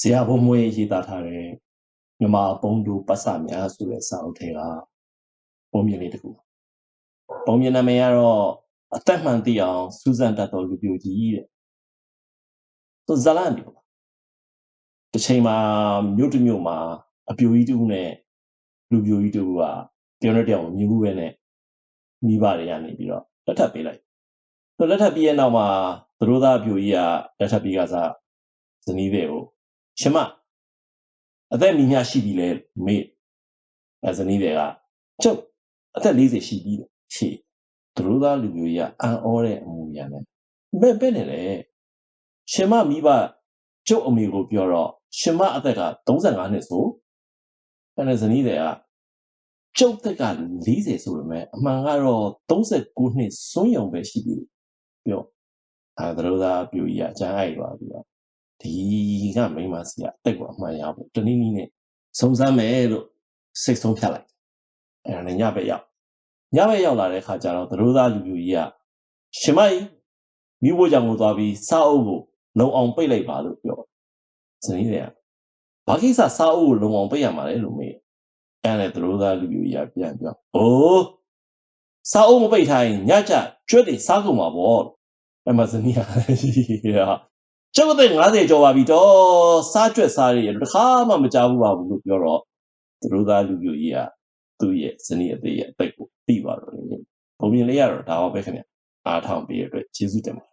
ဇေယဘုံမွေရေးသားထားတဲ့မြမပုံတူပတ်စများဆိုတဲ့စာအုပ်ထဲကပုံမြင်လေးတစ်ခုပုံမြင်နာမည်ကတော့အသက်မှန်သိအောင်စူးစမ်းတတ်သောလူပြိုကြီးတဲ့သူဇလန်ဒီပေါ့တစ်ချိန်မှာမြို့တစ်မြို့မှာအပြိုကြီးတူနဲ့လူပြိုကြီးတူကပြောတဲ့တောင်မြင်မှုပဲနဲ့မိဘတွေကနေပြီးတော့လက်ထပ်ပေးလိုက်သူလက်ထပ်ပြီးရဲ့နောက်မှာသူတို့သားအပြိုကြီးကလက်ထပ်ပြီးကစားဇနီးတွေကို ရှင်မအသက်မိညာရှိပြီလေမေ့အဲဇနီးတွေကကျုပ်အသက်40ရှိပြီရှေ့သူတို့သားလူမျိုးကြီးကအံ့ဩတဲ့အမူအရာနဲ့မဲ့ပဲ့နေလေရှင်မမိဘကျုပ်အမေကိုပြောတော့ရှင်မအသက်က35နှစ်ဆိုအဲဇနီးတွေကကျုပ်သက်က40ဆိုပေမဲ့အမှန်ကတော့39နှစ်စွန့်ယုံပဲရှိပြီပြောအဲသူတို့သားပြူကြီးကအကြမ်းအိုက်သွားပြီးတော့ ဒီကမိန်းမစီကအသက်ကိုအမှန်ရဖို့တနည်းနည်းနဲ့စုံစမ်းမယ်လို့စိတ်ဆုံးဖြတ်လိုက်အဲ့ဒါနဲ့ညဘက်ရောက်ညဘက်ရောက်လာတဲ့ခါကျတော့သတို့သားလူလူကြီးကရှင်မကြီးမိဖို့ကြောင့်ကိုသွားပြီးစားအုပ်ကိုလုံအောင်ပိတ်လိုက်ပါလို့ပြောဇနီးတွေကဘာကိစ္စစားအုပ်ကိုလုံအောင်ပိတ်ရမှာလဲလို့မေးအဲ့ဒါနဲ့သတို့သားလူလူကြီးကပြန်ပြောအိုးစားအုပ်မပိတ်ထားရင်ညကြကျွတ်တွေစားကုန်မှာပေါ့အဲ့မှာဇနီးက ကျုပ်အသက်50ကျော်ပါပြီတော့စားကြွက်စားရရတခါမှမကြောက်ဘူးပါဘူးလို့ပြောတော့သူတို့သားလူမျိုးကြီးကသူ့ရဲ့ဇနီးအသေးရဲ့အသက်ကိုသိသွားတော့လေဘုံမြင်လေးရတော့ဒါပါပဲခင်ဗျအားထောင်ပေးရတဲ့အတွက်ကျေးဇူးတင်ပါ